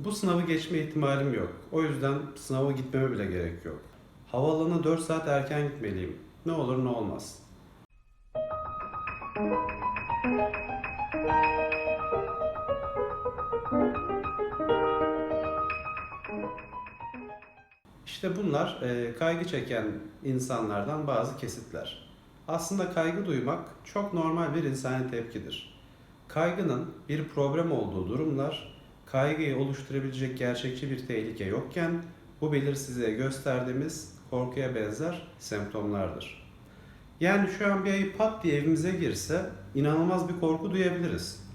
Bu sınavı geçme ihtimalim yok. O yüzden sınava gitmeme bile gerek yok. Havaalanına 4 saat erken gitmeliyim. Ne olur ne olmaz. İşte bunlar e, kaygı çeken insanlardan bazı kesitler. Aslında kaygı duymak çok normal bir insani tepkidir. Kaygının bir problem olduğu durumlar, kaygıyı oluşturabilecek gerçekçi bir tehlike yokken bu belirsizliğe gösterdiğimiz korkuya benzer semptomlardır. Yani şu an bir ayı pat diye evimize girse inanılmaz bir korku duyabiliriz.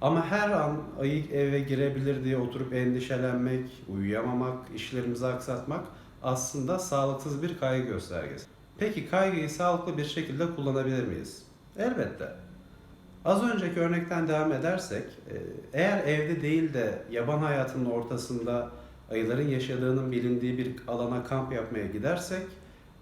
Ama her an ayı eve girebilir diye oturup endişelenmek, uyuyamamak, işlerimizi aksatmak aslında sağlıksız bir kaygı göstergesi. Peki kaygıyı sağlıklı bir şekilde kullanabilir miyiz? Elbette. Az önceki örnekten devam edersek, e, eğer evde değil de yaban hayatının ortasında ayıların yaşadığının bilindiği bir alana kamp yapmaya gidersek,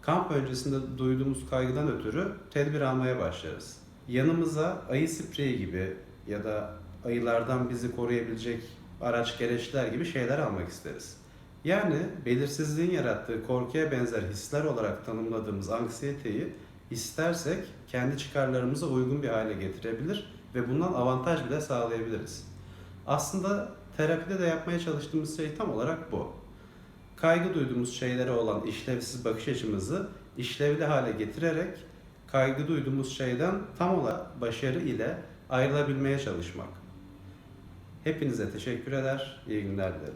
kamp öncesinde duyduğumuz kaygıdan ötürü tedbir almaya başlarız. Yanımıza ayı spreyi gibi ya da ayılardan bizi koruyabilecek araç gereçler gibi şeyler almak isteriz. Yani belirsizliğin yarattığı korkuya benzer hisler olarak tanımladığımız anksiyeteyi istersek kendi çıkarlarımıza uygun bir hale getirebilir ve bundan avantaj bile sağlayabiliriz. Aslında terapide de yapmaya çalıştığımız şey tam olarak bu. Kaygı duyduğumuz şeylere olan işlevsiz bakış açımızı işlevli hale getirerek kaygı duyduğumuz şeyden tam olarak başarı ile ayrılabilmeye çalışmak. Hepinize teşekkür eder, iyi günler dilerim.